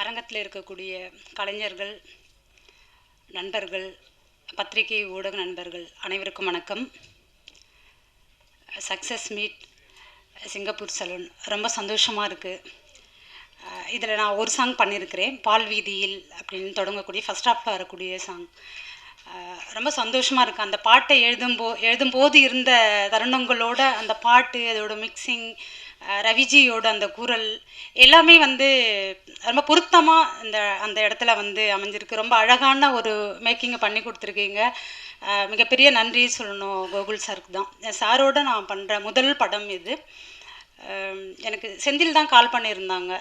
அரங்கத்தில் இருக்கக்கூடிய கலைஞர்கள் நண்பர்கள் பத்திரிகை ஊடக நண்பர்கள் அனைவருக்கும் வணக்கம். Success meet Singapore saloon. ரொம்ப சந்தோஷமாக இருக்குது இதில் நான் ஒரு சாங் பண்ணியிருக்கிறேன் பால் வீதியில் அப்படின்னு தொடங்கக்கூடிய ஃபஸ்ட் ஹாஃபில் வரக்கூடிய சாங் ரொம்ப சந்தோஷமாக இருக்குது அந்த பாட்டை எழுதும்போ எழுதும்போது இருந்த தருணங்களோட அந்த பாட்டு அதோட மிக்சிங் ரவிஜியோட அந்த குரல் எல்லாமே வந்து ரொம்ப பொருத்தமாக இந்த அந்த இடத்துல வந்து அமைஞ்சிருக்கு. ரொம்ப அழகான ஒரு மேக்கிங்கை பண்ணி கொடுத்துருக்கீங்க. மிகப்பெரிய நன்றி சொல்லணும் கோகுல் சாருக்கு தான். சாரோட நான் பண்ணுற முதல் படம் இது. எனக்கு செந்தில் தான் கால் பண்ணியிருந்தாங்க.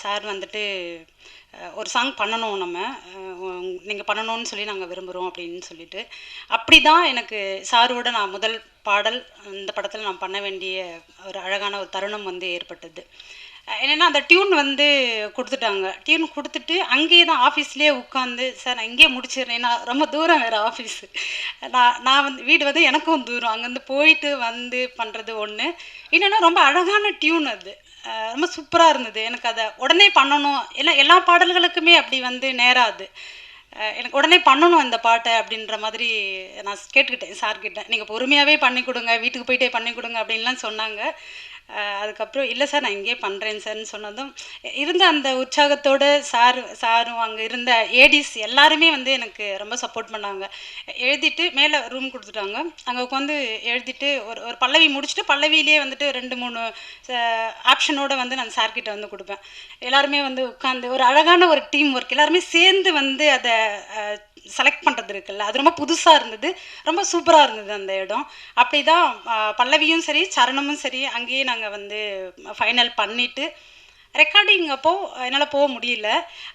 சார் வந்துட்டு ஒரு சாங் பண்ணணும் நம்ம. நீங்கள் பண்ணணும்னு சொல்லி நாங்கள் விரும்புகிறோம் அப்படின்னு சொல்லிட்டு. அப்படி தான் எனக்கு சாரோட நான் முதல் பாடல் இந்த படத்தில் நான் பண்ண வேண்டிய ஒரு அழகான ஒரு தருணம் வந்து ஏற்பட்டது. என்னென்னா அந்த டியூன் வந்து கொடுத்துட்டாங்க. டியூன் கொடுத்துட்டு அங்கேயே தான் ஆஃபீஸ்லேயே உட்காந்து சார் நான் இங்கேயே முடிச்சிடுறேன். நான் ரொம்ப தூரம் வேறு ஆஃபீஸு நான் நான் வந்து வீடு வந்து எனக்கும் தூரம். அங்கேருந்து போயிட்டு வந்து பண்ணுறது ஒன்று என்னென்னா ரொம்ப அழகான டியூன் அது. ரொம்ப சூப்பராக இருந்தது. எனக்கு அதை உடனே பண்ணணும். எல்லா எல்லா பாடல்களுக்குமே அப்படி வந்து நேராது. எனக்கு உடனே பண்ணணும் இந்த பாட்டை அப்படின்ற மாதிரி நான் கேட்டுக்கிட்டேன் சார்கிட்ட. நீங்கள் பொறுமையாகவே பண்ணி கொடுங்க. வீட்டுக்கு போயிட்டே பண்ணி கொடுங்க அப்படின்லாம் சொன்னாங்க. அதுக்கப்புறம் இல்லை சார் நான் இங்கேயே பண்ணுறேன் சார்னு சொன்னதும் இருந்த அந்த உற்சாகத்தோடு சார் சாரும் அங்கே இருந்த ஏடிஸ் எல்லாருமே வந்து எனக்கு ரொம்ப சப்போர்ட் பண்ணாங்க. எழுதிட்டு மேலே ரூம் கொடுத்துட்டாங்க. அங்கே உட்காந்து எழுதிட்டு ஒரு ஒரு பல்லவி முடிச்சுட்டு பல்லவியிலே வந்துட்டு ரெண்டு மூணு ஆப்ஷனோட வந்து நான் சார்கிட்ட வந்து கொடுப்பேன். எல்லாருமே வந்து உட்காந்து ஒரு அழகான ஒரு டீம் ஒர்க் எல்லாருமே சேர்ந்து வந்து அதை செலக்ட் பண்ணுறது இருக்குல்ல அது ரொம்ப புதுசாக இருந்தது. ரொம்ப சூப்பராக இருந்தது அந்த இடம். அப்படி தான் பல்லவியும் சரி சரணமும் சரி அங்கேயே நாங்கள் வந்து ஃபைனல் பண்ணிவிட்டு ரெக்கார்டிங் அப்போது என்னால் போக முடியல.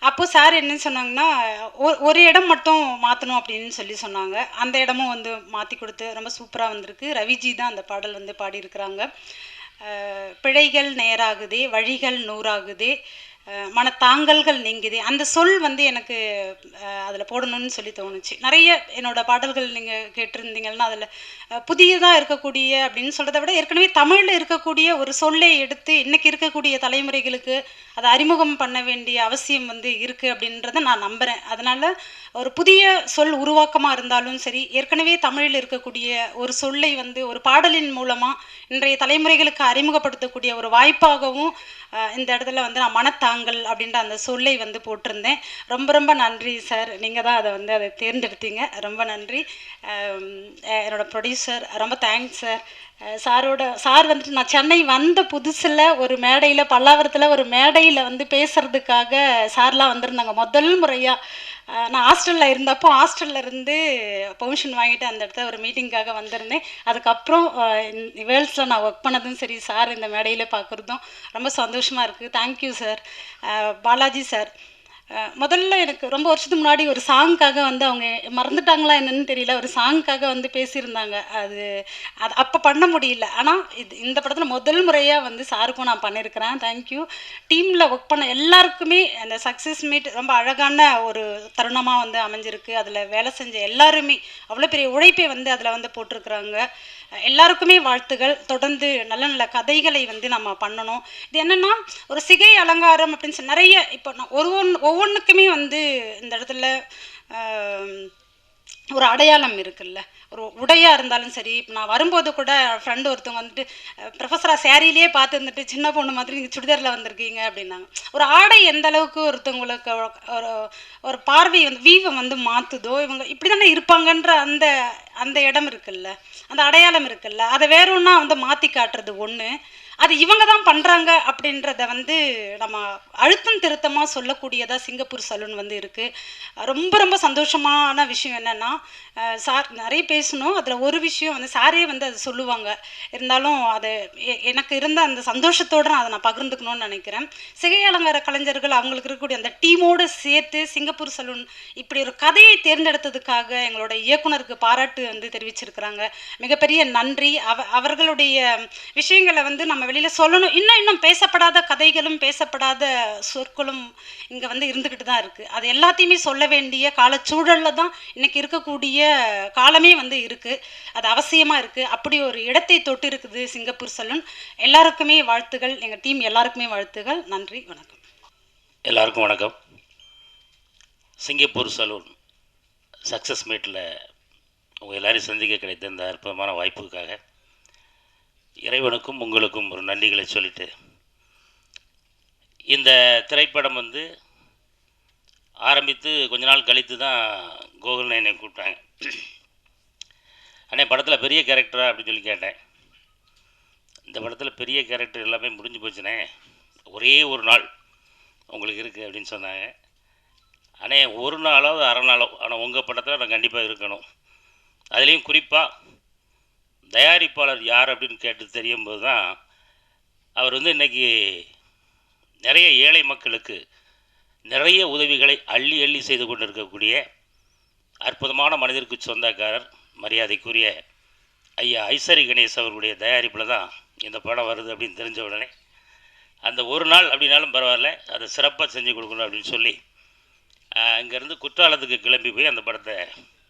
அப்போது சார் என்ன சொன்னாங்கன்னா ஒரு ஒரு இடம் மட்டும் மாற்றணும் அப்படின்னு சொல்லி சொன்னாங்க. அந்த இடமும் வந்து மாற்றி கொடுத்து ரொம்ப சூப்பராக வந்திருக்கு. ரவிஜி தான் அந்த பாடல் வந்து பாடியிருக்கிறாங்க. பிழைகள் நேராகுதே வழிகள் நூறாகுதே மனத்தாங்கல்கள் நீங்குது. அந்த சொல் வந்து எனக்கு அதில் போடணும்னு சொல்லி தோணுச்சு. நிறைய என்னோட பாடல்கள் நீங்கள் கேட்டிருந்தீங்கன்னா அதில் புதியதாக இருக்கக்கூடிய அப்படின்னு சொல்கிறத விட ஏற்கனவே தமிழில் இருக்கக்கூடிய ஒரு சொல்லை எடுத்து இன்றைக்கி இருக்கக்கூடிய தலைமுறைகளுக்கு அதை அறிமுகம் பண்ண வேண்டிய அவசியம் வந்து இருக்குது அப்படின்றத நான் நம்புகிறேன் அதனால் ஒரு புதிய சொல் உருவாக்கமாக இருந்தாலும் சரி ஏற்கனவே தமிழில் இருக்கக்கூடிய ஒரு சொல்லை வந்து ஒரு பாடலின் மூலமாக இன்றைய தலைமுறைகளுக்கு அறிமுகப்படுத்தக்கூடிய ஒரு வாய்ப்பாகவும் இந்த இடத்துல வந்து நான் தாங்கள் அப்படின்ற அந்த சொல்லை வந்து போட்டிருந்தேன். ரொம்ப ரொம்ப நன்றி சார். நீங்கள் தான் அதை வந்து அதை தேர்ந்தெடுத்தீங்க. ரொம்ப நன்றி. என்னோடய ப்ரொடியூசர் ரொம்ப தேங்க்ஸ் சார் சாரோட சார் வந்துட்டு நான் சென்னை வந்த புதுசில் ஒரு மேடையில் பல்லாவரத்தில் ஒரு மேடையில் வந்து பேசுகிறதுக்காக சார்லாம் வந்திருந்தாங்க. முதல் முறையாக நான் ஹாஸ்டலில் இருந்தப்போ ஹாஸ்டலில் இருந்து பெர்மிஷன் வாங்கிட்டு அந்த இடத்துல ஒரு மீட்டிங்காக வந்திருந்தேன். அதுக்கப்புறம் வேர்ல்ஸில் நான் ஒர்க் பண்ணதும் சரி சார் இந்த மேடையில் பார்க்குறதும் ரொம்ப சந்தோஷமாக இருக்குது தேங்க்யூ சார் பாலாஜி சார் முதல்ல எனக்கு ரொம்ப வருஷத்துக்கு முன்னாடி ஒரு சாங்க்காக வந்து அவங்க மறந்துட்டாங்களா என்னன்னு தெரியல. ஒரு சாங்க்காக வந்து பேசியிருந்தாங்க. அது அது அப்போ பண்ண முடியல. ஆனால் இது இந்த படத்தில் முதல் முறையாக வந்து சாருக்கும் நான் பண்ணியிருக்கிறேன் தேங்க்யூ டீமில் ஒர்க் பண்ண எல்லாருக்குமே அந்த சக்ஸஸ் மீட் ரொம்ப அழகான ஒரு தருணமாக வந்து அமைஞ்சிருக்கு. அதில் வேலை செஞ்ச எல்லாருமே அவ்வளோ பெரிய உழைப்பை வந்து அதில் வந்து போட்டிருக்கிறாங்க. எல்லாருக்குமே வாழ்த்துகள். தொடர்ந்து நல்ல நல்ல கதைகளை வந்து நம்ம பண்ணணும். இது என்னென்னா ஒரு சிகை அலங்காரம் அப்படின்னு சொல்லி நிறைய இப்போ நான் ஒரு ஒன்று ஒவ்வொன்றுக்குமே வந்து இந்த இடத்துல ஒரு அடையாளம் இருக்குல்ல. ஒரு உடையாக இருந்தாலும் சரி இப்போ நான் வரும்போது கூட ஃப்ரெண்டு ஒருத்தவங்க வந்துட்டு ப்ரொஃபஸராக சேரீலேயே பார்த்து வந்துட்டு சின்ன பொண்ணு மாதிரி நீங்கள் சுடிதாரில் வந்திருக்கீங்க அப்படின்னாங்க. ஒரு ஆடை எந்த அளவுக்கு ஒருத்தவங்களுக்கு ஒரு ஒரு பார்வை வந்து வீவை வந்து மாற்றுதோ இவங்க இப்படி தானே இருப்பாங்கன்ற அந்த அந்த இடம் இருக்குல்ல அந்த அடையாளம் இருக்குல்ல அதை வேற ஒன்றா வந்து மாற்றி காட்டுறது ஒன்று அது இவங்க தான் பண்ணுறாங்க அப்படின்றத வந்து நம்ம அழுத்தம் திருத்தமாக சொல்லக்கூடியதாக சிங்கப்பூர் சலூன் வந்து இருக்குது ரொம்ப ரொம்ப சந்தோஷமான விஷயம் என்னென்னா சார் நிறைய பேசணும். அதில் ஒரு விஷயம் வந்து சாரே வந்து அதை சொல்லுவாங்க. இருந்தாலும் அது எனக்கு இருந்த அந்த சந்தோஷத்தோடு நான் அதை நான் பகிர்ந்துக்கணும்னு நினைக்கிறேன். சிகை அலங்கார கலைஞர்கள் அவங்களுக்கு இருக்கக்கூடிய அந்த டீமோடு சேர்த்து சிங்கப்பூர் சலூன் இப்படி ஒரு கதையை தேர்ந்தெடுத்ததுக்காக எங்களோட இயக்குனருக்கு பாராட்டு வந்து தெரிவிச்சிருக்கிறாங்க. மிகப்பெரிய நன்றி. அவ அவர்களுடைய விஷயங்களை வந்து நம்ம வெளியில் சொல்லணும். இன்னும் இன்னும் பேசப்படாத கதைகளும் பேசப்படாத சொற்களும் இங்கே வந்து இருந்துக்கிட்டு தான் இருக்குது அது எல்லாத்தையுமே சொல்ல வேண்டிய காலச்சூழலில் தான் இன்றைக்கி இருக்கக்கூடிய காலமே வந்து இருக்குது அது அவசியமாக இருக்குது அப்படி ஒரு இடத்தை தொட்டு இருக்குது சிங்கப்பூர் சலூன். எல்லாருக்குமே வாழ்த்துகள். எங்கள் டீம் எல்லாருக்குமே வாழ்த்துகள். நன்றி. வணக்கம். எல்லாருக்கும் வணக்கம். சிங்கப்பூர் சலூன் சக்ஸஸ் மீட்டில் உங்கள் எல்லோரையும் சந்திக்க கிடைத்த இந்த அற்புதமான வாய்ப்புக்காக இறைவனுக்கும் உங்களுக்கும் ஒரு நன்றிகளை சொல்லிட்டு இந்த திரைப்படம் வந்து ஆரம்பித்து கொஞ்ச நாள் கழித்து தான் கோகுல்னு என்னை கூப்பிட்டாங்க. அண்ணே படத்தில் பெரிய கேரக்டரா அப்படின்னு சொல்லி கேட்டேன். இந்த படத்தில் பெரிய கேரக்டர் எல்லாமே முடிஞ்சு போச்சுனே ஒரே ஒரு நாள் உங்களுக்கு இருக்குது அப்படின்னு சொன்னாங்க. அண்ணே ஒரு நாளாவது அரை நாளோ ஆனால் உங்கள் படத்தில் நான் கண்டிப்பாக இருக்கணும். அதுலேயும் குறிப்பாக தயாரிப்பாளர் யார் அப்படின்னு கேட்டு தெரியும் போது தான் அவர் வந்து இன்றைக்கி நிறைய ஏழை மக்களுக்கு நிறைய உதவிகளை அள்ளி அள்ளி செய்து கொண்டிருக்கக்கூடிய அற்புதமான மனிதருக்கு சொந்தக்காரர் மரியாதைக்குரிய ஐயா ஐசரி கணேஷ் அவர்களுடைய தயாரிப்பில் தான் இந்த படம் வருது அப்படின்னு தெரிஞ்ச உடனே அந்த ஒரு நாள் அப்படின்னாலும் பரவாயில்ல அதை சிறப்பாக செஞ்சு கொடுக்கணும் அப்படின்னு சொல்லி இங்கேருந்து குற்றாலத்துக்கு கிளம்பி போய் அந்த படத்தை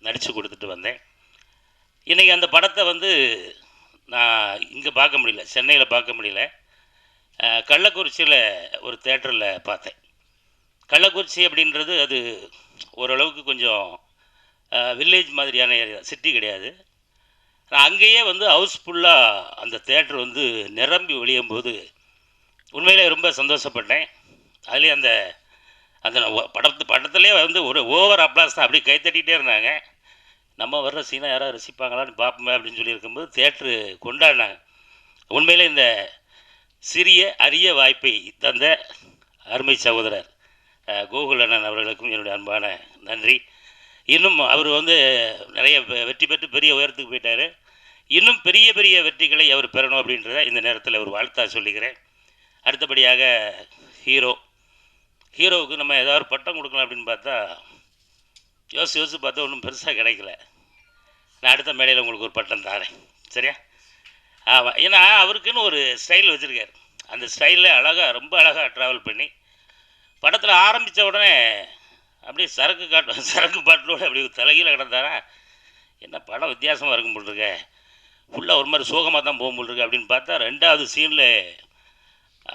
நடித்து கொடுத்துட்டு வந்தேன். இன்றைக்கி அந்த படத்தை வந்து நான் இங்கே பார்க்க முடியல சென்னையில் பார்க்க முடியல. கள்ளக்குறிச்சியில் ஒரு தேட்டரில் பார்த்தேன். கள்ளக்குறிச்சி அப்படின்றது அது ஓரளவுக்கு கொஞ்சம் வில்லேஜ் மாதிரியான ஏரியா சிட்டி கிடையாது. நான் அங்கேயே வந்து ஹவுஸ்ஃபுல்லாக அந்த தேட்டர் வந்து நிரம்பி ஒழியும் போது உண்மையிலே ரொம்ப சந்தோஷப்பட்டேன். அதுலேயும் அந்த அந்த படத்து படத்துலேயே வந்து ஒரு ஓவர் அப்ளாஸ் தான் அப்படியே கைத்தட்டிகிட்டே இருந்தாங்க. நம்ம வர்ற சீனா யாராவது ரசிப்பாங்களான்னு பார்ப்போமே அப்படின்னு சொல்லி இருக்கும்போது தேட்ரு கொண்டாடினாங்க. உண்மையில் இந்த சிறிய அரிய வாய்ப்பை தந்த அருமை சகோதரர் கோகுல் அண்ணன் அவர்களுக்கும் என்னுடைய அன்பான நன்றி. இன்னும் அவர் வந்து நிறைய வெற்றி பெற்று பெரிய உயரத்துக்கு போயிட்டார். இன்னும் பெரிய பெரிய வெற்றிகளை அவர் பெறணும் அப்படின்றத இந்த நேரத்தில் ஒரு வாழ்த்தா சொல்லிக்கிறேன். அடுத்தபடியாக ஹீரோ ஹீரோவுக்கு நம்ம ஏதாவது பட்டம் கொடுக்கலாம் அப்படின்னு பார்த்தா யோசிச்சு யோசிச்சு பார்த்தா ஒன்றும் பெருசாக கிடைக்கல. நான் அடுத்த மேடையில் உங்களுக்கு ஒரு பட்டம் தரேன். சரியா? ஆமாம் ஏன்னா அவருக்குன்னு ஒரு ஸ்டைல் வச்சுருக்காரு. அந்த ஸ்டைலில் அழகாக ரொம்ப அழகாக ட்ராவல் பண்ணி படத்தில் ஆரம்பித்த உடனே அப்படியே சரக்கு காட்டு சரக்கு பாட்டிலோடு அப்படி தலையில் கிடந்தாரா? என்ன படம் வித்தியாசமாக இருக்கும் போல் ஃபுல்லாக ஒரு மாதிரி சோகமாக தான் போக போல் அப்படின்னு பார்த்தா ரெண்டாவது சீனில்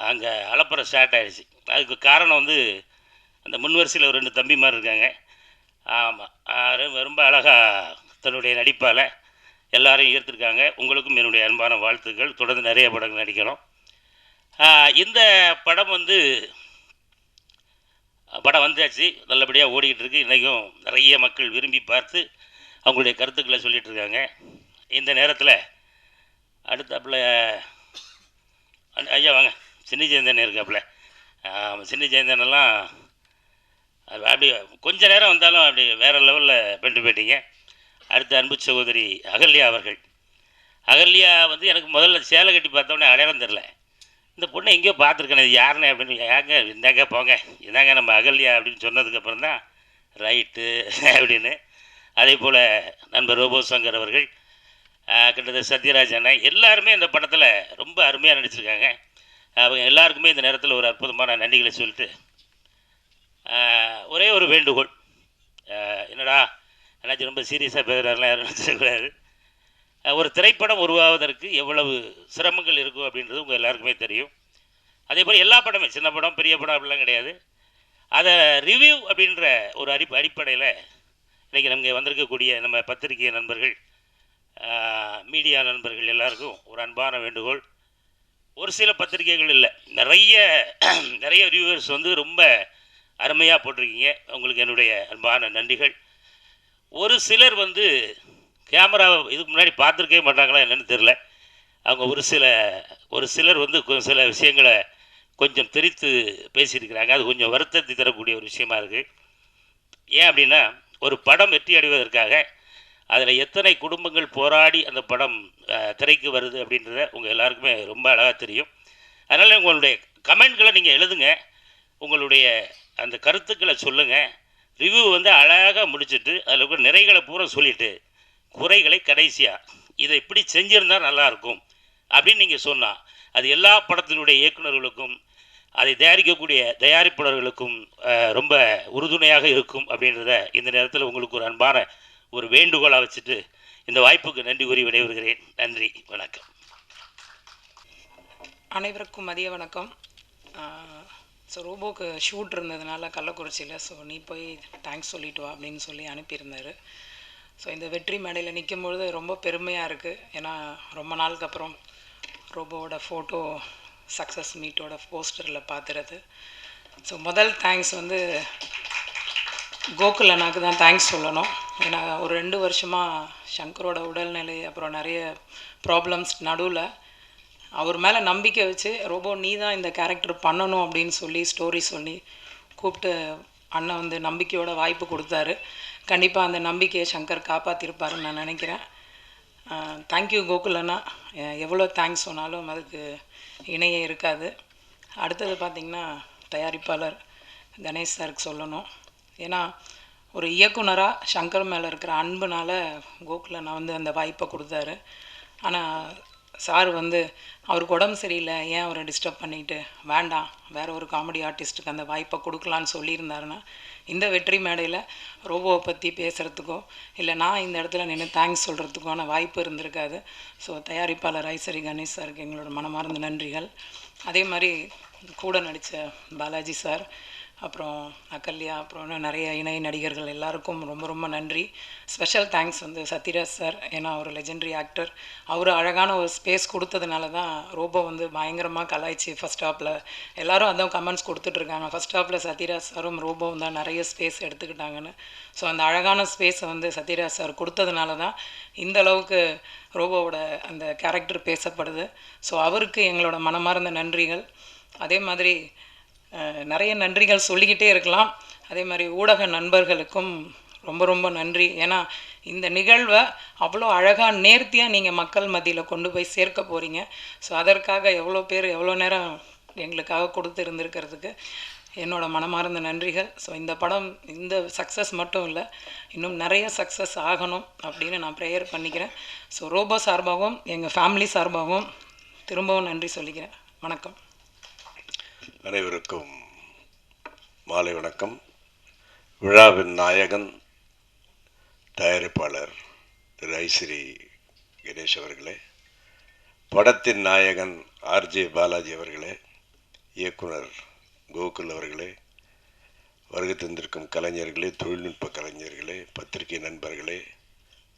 அங்கே அலப்பறை ஸ்டார்ட் ஆகிடுச்சு அதுக்கு காரணம் வந்து அந்த முன்வரிசையில் ஒரு ரெண்டு தம்பி மாதிரி இருக்காங்க. ஆமாம் ரொம்ப அழகாக தன்னுடைய நடிப்பால் எல்லாரையும் ஈர்த்திருக்காங்க. உங்களுக்கும் என்னுடைய அன்பான வாழ்த்துக்கள். தொடர்ந்து நிறைய படங்கள் நடிக்கிறோம். இந்த படம் வந்து படம் வந்தாச்சு நல்லபடியாக ஓடிக்கிட்டு இருக்கு. இன்றைக்கும் நிறைய மக்கள் விரும்பி பார்த்து அவங்களுடைய கருத்துக்களை சொல்லிகிட்டு இருக்காங்க. இந்த நேரத்தில் அடுத்தாப்புல ஐயா வாங்க. சின்ன ஜெயந்தன் இருக்காப்புல. சின்ன ஜெயந்தனெல்லாம் அப்படி கொஞ்ச நேரம் வந்தாலும் அப்படி வேறு லெவலில் பண்ணிட்டு போயிட்டீங்க. அடுத்த அன்பு சகோதரி அகல்யா அவர்கள். அகல்யா வந்து எனக்கு முதல்ல சேலை கட்டி பார்த்தோன்னே அடையாளம் தெரில இந்த பொண்ணை எங்கேயோ பார்த்துருக்கேன் இது யாருன்னு அப்படின்னு ஏங்க இந்தாங்க போங்க. இதாங்க நம்ம அகல்யா அப்படின்னு சொன்னதுக்கப்புறம் தான் ரைட்டு அப்படின்னு. அதே போல் நண்பர் ரோபோ சங்கர் அவர்கள் கிட்டத்தட்ட சத்யராஜ் அண்ணன் எல்லாருமே இந்த படத்தில் ரொம்ப அருமையாக நடிச்சிருக்காங்க. அவங்க எல்லாருக்குமே இந்த நேரத்தில் ஒரு அற்புதமான நன்றிகளை சொல்லிட்டு ஒரே ஒரு வேண்டுகோள் என்னடா அண்ணாச்சி ரொம்ப சீரியஸாக பேசுகிறாருலாம் யாரும் நினச்சிடக்கூடாது ஒரு திரைப்படம் உருவாவதற்கு எவ்வளவு சிரமங்கள் இருக்கும் அப்படின்றது உங்கள் எல்லாருக்குமே தெரியும். அதே போல் எல்லா படமே சின்ன படம் பெரிய படம் அப்படிலாம் கிடையாது. அதை ரிவ்யூ அப்படின்ற ஒரு அடி அடிப்படையில் இன்றைக்கி நமக்கு வந்திருக்கக்கூடிய நம்ம பத்திரிகை நண்பர்கள் மீடியா நண்பர்கள் எல்லாருக்கும் ஒரு அன்பான வேண்டுகோள். ஒரு சில பத்திரிகைகள் இல்லை. நிறைய நிறைய ரிவ்யூவர்ஸ் வந்து ரொம்ப அருமையாக போட்டிருக்கீங்க. உங்களுக்கு என்னுடைய அன்பான நன்றிகள். ஒரு சிலர் வந்து கேமராவை இதுக்கு முன்னாடி பார்த்துருக்கவே மாட்டாங்களா என்னென்னு தெரில அவங்க ஒரு சில ஒரு சிலர் வந்து சில விஷயங்களை கொஞ்சம் தெரித்து பேசியிருக்கிறாங்க. அது கொஞ்சம் வருத்தத்தை தரக்கூடிய ஒரு விஷயமா இருக்குது ஏன் அப்படின்னா ஒரு படம் வெற்றி அடைவதற்காக அதில் எத்தனை குடும்பங்கள் போராடி அந்த படம் திரைக்கு வருது அப்படின்றத உங்கள் எல்லாருக்குமே ரொம்ப அழகாக தெரியும். அதனால் உங்களுடைய கமெண்ட்களை நீங்கள் எழுதுங்க. உங்களுடைய அந்த கருத்துக்களை சொல்லுங்கள் ரிவ்யூ வந்து அழகாக முடிச்சுட்டு அதில் இருக்கிற நிறைகளை பூரா சொல்லிவிட்டு குறைகளை கடைசியாக இதை இப்படி செஞ்சிருந்தா நல்லாயிருக்கும் அப்படின்னு நீங்கள் சொன்னால் அது எல்லா படத்தினுடைய இயக்குனர்களுக்கும் அதை தயாரிக்கக்கூடிய தயாரிப்பாளர்களுக்கும் ரொம்ப உறுதுணையாக இருக்கும் அப்படின்றத இந்த நேரத்தில் உங்களுக்கு ஒரு அன்பான ஒரு வேண்டுகோளாக வச்சுட்டு இந்த வாய்ப்புக்கு நன்றி கூறி விடைபெறுகிறேன். நன்றி வணக்கம். அனைவருக்கும் மதிய வணக்கம். ஸோ ரோபோக்கு ஷூட் இருந்ததுனால கள்ளக்குறிச்சியில் ஸோ நீ போய் தேங்க்ஸ் சொல்லிட்டு வா அப்படின்னு சொல்லி அனுப்பியிருந்தாரு. ஸோ இந்த வெற்றி மேடையில் நிற்கும்பொழுது ரொம்ப பெருமையாக இருக்குது ஏன்னா ரொம்ப நாளுக்கு அப்புறம் ரோபோவோட ஃபோட்டோ சக்ஸஸ் மீட்டோட போஸ்டரில் பார்த்துறது ஸோ முதல் தேங்க்ஸ் வந்து கோகுல் அண்ணாக்கு தான் தேங்க்ஸ் சொல்லணும். ஏன்னா ஒரு ரெண்டு வருஷமாக சங்கரோட உடல்நிலை அப்புறம் நிறைய ப்ராப்ளம்ஸ் நடுவில் அவர் மேலே நம்பிக்கை வச்சு ரோபோ நீ தான் இந்த கேரக்டர் பண்ணணும் அப்படின்னு சொல்லி ஸ்டோரி சொல்லி கூப்பிட்டு அண்ணன் வந்து நம்பிக்கையோட வாய்ப்பு கொடுத்தாரு. கண்டிப்பாக அந்த நம்பிக்கையை சங்கர் காப்பாற்றிருப்பாருன்னு நான் நினைக்கிறேன். தேங்க்யூ கோகுலண்ணா எவ்வளோ தேங்க்ஸ் சொன்னாலும் அதுக்கு இணையே இருக்காது. அடுத்தது பார்த்திங்கன்னா தயாரிப்பாளர் கணேஷ் சாருக்கு சொல்லணும். ஏன்னா ஒரு இயக்குனராக சங்கர் மேலே இருக்கிற அன்புனால கோகுலண்ணா வந்து அந்த வாய்ப்பை கொடுத்தாரு. ஆனால் சார் வந்து அவருக்கு உடம்பு சரியில்லை. ஏன் அவரை டிஸ்டர்ப் பண்ணிட்டு? வேண்டாம். வேற ஒரு காமெடி ஆர்டிஸ்ட்டுக்கு அந்த வாய்ப்பை கொடுக்கலான்னு சொல்லியிருந்தாருன்னா இந்த வெற்றி மேடையில் ரோபோவை பற்றி பேசுகிறதுக்கோ இல்லை நான் இந்த இடத்துல நின்று தேங்க்ஸ் சொல்கிறதுக்கான வாய்ப்பு இருந்திருக்காது. ஸோ தயாரிப்பாளர் ஐசரி கணேஷ் சாருக்கு எங்களோட மனமார்ந்த நன்றிகள். அதே மாதிரி கூட நடித்த பாலாஜி சார் அப்புறம் அகல்யா அப்புறம் நிறைய இணை நடிகர்கள் எல்லாருக்கும் ரொம்ப ரொம்ப நன்றி. ஸ்பெஷல் தேங்க்ஸ் வந்து சத்யராஜ் சார் ஏன்னா அவர் லெஜெண்டரி ஆக்டர் அவர் அழகான ஒரு ஸ்பேஸ் கொடுத்ததுனால தான் ரோபோ வந்து பயங்கரமாக கலாய்ச்சி ஃபஸ்ட் ஹாப்பில் எல்லோரும் அதான் கமெண்ட்ஸ் கொடுத்துட்ருக்காங்க ஃபஸ்ட் ஹாப்பில் சத்யராஜ் சாரும் ரோபோவும் தான் நிறைய ஸ்பேஸ் எடுத்துக்கிட்டாங்கன்னு. ஸோ அந்த அழகான ஸ்பேஸை வந்து சத்யராஜ் சார் கொடுத்ததுனால தான் இந்த அளவுக்கு ரோபோவோட அந்த கேரக்டர் பேசப்படுது. ஸோ அவருக்கு எங்களோட மனமார்ந்த நன்றிகள். அதே மாதிரி நிறைய நன்றிகள் சொல்லிக்கிட்டே இருக்கலாம். அதே மாதிரி ஊடக நண்பர்களுக்கும் ரொம்ப ரொம்ப நன்றி. ஏன்னா இந்த நிகழ்வை அவ்வளோ அழகாக நேர்த்தியாக நீங்கள் மக்கள் மத்தியில் கொண்டு போய் சேர்க்க போகிறீங்க ஸோ அதற்காக எவ்வளோ பேர் எவ்வளோ நேரம் எங்களுக்காக கொடுத்து இருந்திருக்கிறதுக்கு என்னோட மனமார்ந்த நன்றிகள். ஸோ இந்த படம் இந்த சக்ஸஸ் மட்டும் இல்லை இன்னும் நிறைய சக்ஸஸ் ஆகணும் அப்படின்னு நான் ப்ரேயர் பண்ணிக்கிறேன். ஸோ ரோபோ சார்பாகவும் எங்கள் ஃபேமிலி சார்பாகவும் திரும்பவும் நன்றி சொல்லிக்கிறேன். வணக்கம். அனைவருக்கும் மாலை வணக்கம். விழாவின் நாயகன் தயாரிப்பாளர் திரு ஐஸ்ரீ கணேஷ் அவர்களே படத்தின் நாயகன் ஆர்ஜே பாலாஜி அவர்களே இயக்குனர் கோகுல் அவர்களே வருகை தந்திருக்கும் கலைஞர்களே தொழில்நுட்ப கலைஞர்களே பத்திரிகை நண்பர்களே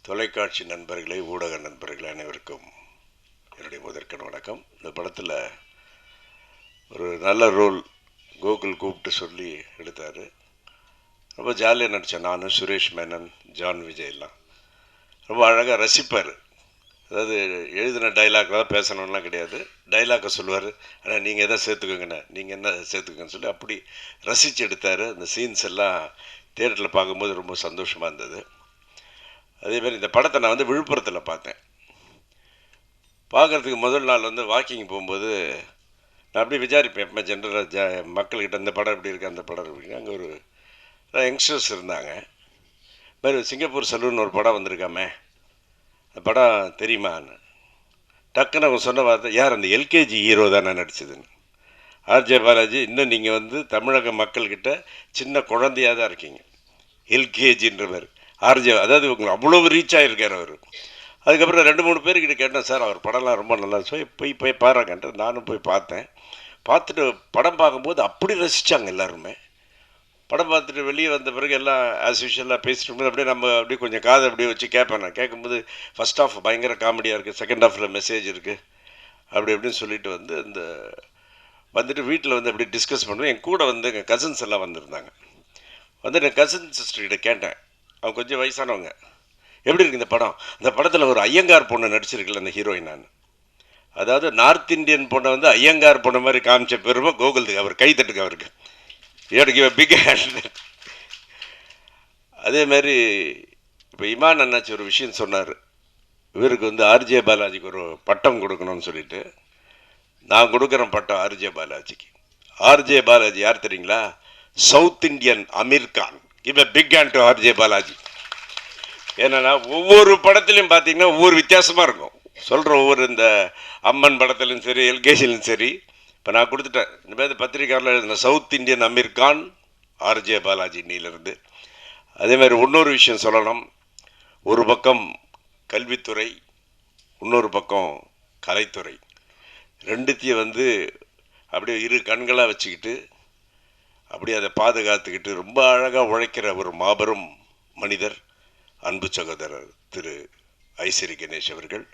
தொலைக்காட்சி நண்பர்களே ஊடக நண்பர்களே அனைவருக்கும் என்னுடைய முதற்கன் வணக்கம். இந்த படத்தில் ஒரு நல்ல ரோல் கோகுல் கூப்பிட்டு சொல்லி எடுத்தார். ரொம்ப ஜாலியாக நடித்தேன் நான் சுரேஷ் மேனன் ஜான் விஜய்லாம் ரொம்ப அழகாக ரசிப்பார். அதாவது எழுதின டைலாக்ல தான் பேசணும்லாம் கிடையாது. டைலாக்கை சொல்லுவார் ஆனால் நீங்கள் எதை சேர்த்துக்கோங்கண்ணே? நீங்கள் என்ன சேர்த்துக்கோங்கன்னு சொல்லி அப்படி ரசித்து எடுத்தார். அந்த சீன்ஸ் எல்லாம் தேட்டரில் பார்க்கும்போது ரொம்ப சந்தோஷமாக இருந்தது. அதேமாதிரி இந்த படத்தை நான் வந்து விழுப்புரத்தில் பார்த்தேன். பார்க்குறதுக்கு முதல் நாள் வந்து வாக்கிங் போகும்போது நான் அப்படியே விசாரிப்பேன். எப்போ ஜென்ரலாக ஜ மக்கள்கிட்ட இந்த படம் எப்படி இருக்குது அந்த படம் எப்படி அங்கே ஒரு யங்ஸ்டர்ஸ் இருந்தாங்க. மாதிரி சிங்கப்பூர் சலூன் ஒரு படம் வந்திருக்காமே. அந்த படம் தெரியுமான்னு டக்குன்னு அவங்க சொன்ன வார்த்தை யார் அந்த எல்கேஜி ஹீரோ தானே நடிச்சதுன்னு. ஆர்ஜே பாலாஜி இன்னும் நீங்கள் வந்து தமிழக மக்கள்கிட்ட சின்ன குழந்தையாக தான் இருக்கீங்க. எல்கேஜின்றவர் ஆர்ஜே அதாவது உங்களுக்கு அவ்வளோ ரீச் ஆகிருக்கார் அவர். அதுக்கப்புறம் ரெண்டு மூணு பேர்கிட்ட கேட்டேன் சார் அவர் படம்லாம் ரொம்ப நல்லா ஸோ போய் போய் பாருங்கன்ட்டு நானும் போய் பார்த்தேன். பார்த்துட்டு படம் பார்க்கும்போது அப்படி ரசித்தாங்க எல்லாருமே. படம் பார்த்துட்டு வெளியே வந்த பிறகு எல்லாம் ஆஸ் யூஷுவலாக பேசிட்டு போது அப்படியே நம்ம அப்படியே கொஞ்சம் காதை அப்படியே வச்சு கேட்பேன் நான். கேட்கும்போது ஃபஸ்ட் ஆஃப் பயங்கர காமெடியாக இருக்குது செகண்ட் ஆஃபில் மெசேஜ் இருக்குது அப்படி இப்படின்னு சொல்லிட்டு வந்து இந்த வந்துட்டு வீட்டில் வந்து அப்படியே டிஸ்கஸ் பண்ணுவேன். என் கூட வந்து எங்கள் கசின்ஸ் எல்லாம் வந்திருந்தாங்க. வந்து என் கசின் சிஸ்டர்கிட்ட கேட்டேன். அவங்க கொஞ்சம் வயசானவங்க. எப்படி இருக்கு இந்த படம்? இந்த படத்தில் ஒரு ஐயங்கார் பொண்ணு நடிச்சிருக்கல அந்த ஹீரோயின் நான். அதாவது நார்த் இந்தியன் பொண்ணை வந்து ஐயங்கார் பொண்ணு மாதிரி காமிச்ச பெருமை கோகுல்துக்கு அவர் கை தட்டுக்கு அவருக்கு. எனக்கு பிக் ஹேண்ட் அதே மாதிரி இப்போ இமான் அண்ணாச்சி ஒரு விஷயம் சொன்னார். இவருக்கு வந்து ஆர்ஜே பாலாஜிக்கு ஒரு பட்டம் கொடுக்கணும்னு சொல்லிட்டு நான் கொடுக்குறேன் பட்டம் ஆர்ஜே பாலாஜிக்கு. ஆர்ஜே பாலாஜி யார் தெரியுங்களா? South Indian Aamir Khan give big hand to RJ Balaji. என்னன்னா ஒவ்வொரு படத்துலையும் பார்த்தீங்கன்னா ஒவ்வொரு வித்தியாசமாக இருக்கும். சொல்கிற ஒவ்வொரு இந்த அம்மன் படத்துலையும் சரி எல்கேஜிலையும் சரி இப்போ நான் கொடுத்துட்டேன். இந்த மாதிரி பத்திரிக்கையாளர் எழுதின south Indian Aamir Khan RJ Balaji நீலேருந்து. அதே மாதிரி இன்னொரு விஷயம் சொல்லணும். ஒரு பக்கம் கல்வித்துறை இன்னொரு பக்கம் கலைத்துறை. ரெண்டுத்தையும் வந்து அப்படியே இரு கண்களாக வச்சுக்கிட்டு அப்படியே அதை பாதுகாத்துக்கிட்டு ரொம்ப அழகாக உழைக்கிற ஒரு மாபெரும் மனிதர். அன்பு சகோதரர் திரு ஐசிறி கணேஷ் அவர்கள்.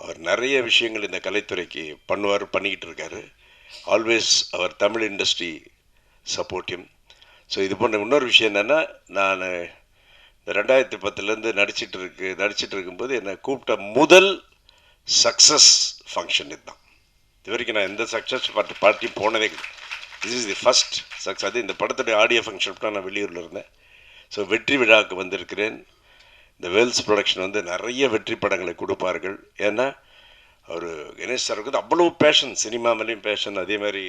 அவர் நிறைய விஷயங்கள் இந்த கலைத்துறைக்கு பண்ணுவார் பண்ணிக்கிட்டு இருக்காரு. ஆல்வேஸ் அவர் தமிழ் இண்டஸ்ட்ரி சப்போர்ட்டிம் ஸோ இது போன்ற இன்னொரு விஷயம் என்னென்னா நான் இந்த ரெண்டாயிரத்தி பத்துலேருந்து நடிச்சிட்டு இருக்கு நடிச்சிட்டு இருக்கும்போது என்னை கூப்பிட்ட முதல் சக்ஸஸ் ஃபங்க்ஷன் இதுதான். இது வரைக்கும் நான் எந்த சக்ஸஸ் பார்ட்டி பார்ட்டி போனதே கிடையாது. This is the first success அது இந்த படத்துடைய ஆடியோ ஃபங்க்ஷன் தான் நான் வெளியூரில் இருந்தேன். ஸோ வெற்றி விழாவுக்கு வந்திருக்கிறேன். இந்த வேல்ஸ் ப்ரொடக்ஷன் வந்து நிறைய வெற்றி படங்களை கொடுப்பார்கள். ஏன்னா அவர் கணேஷ் சாருக்கு வந்து அவ்வளோ பேஷன் சினிமா மேலேயும் பேஷன் அதே மாதிரி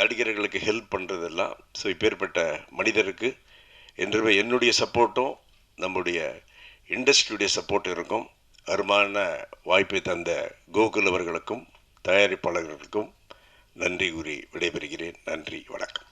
நடிகர்களுக்கு ஹெல்ப் பண்ணுறதெல்லாம் ஸோ இப்பேற்பட்ட மனிதருக்கு என்றுமே என்னுடைய சப்போர்ட்டும் நம்முடைய இண்டஸ்ட்ரியுடைய சப்போர்ட் இருக்கும். அருமான வாய்ப்பை தந்த கோகுல் அவர்களுக்கும் தயாரிப்பாளர்களுக்கும் நன்றி கூறி விடைபெறுகிறேன். நன்றி வணக்கம்.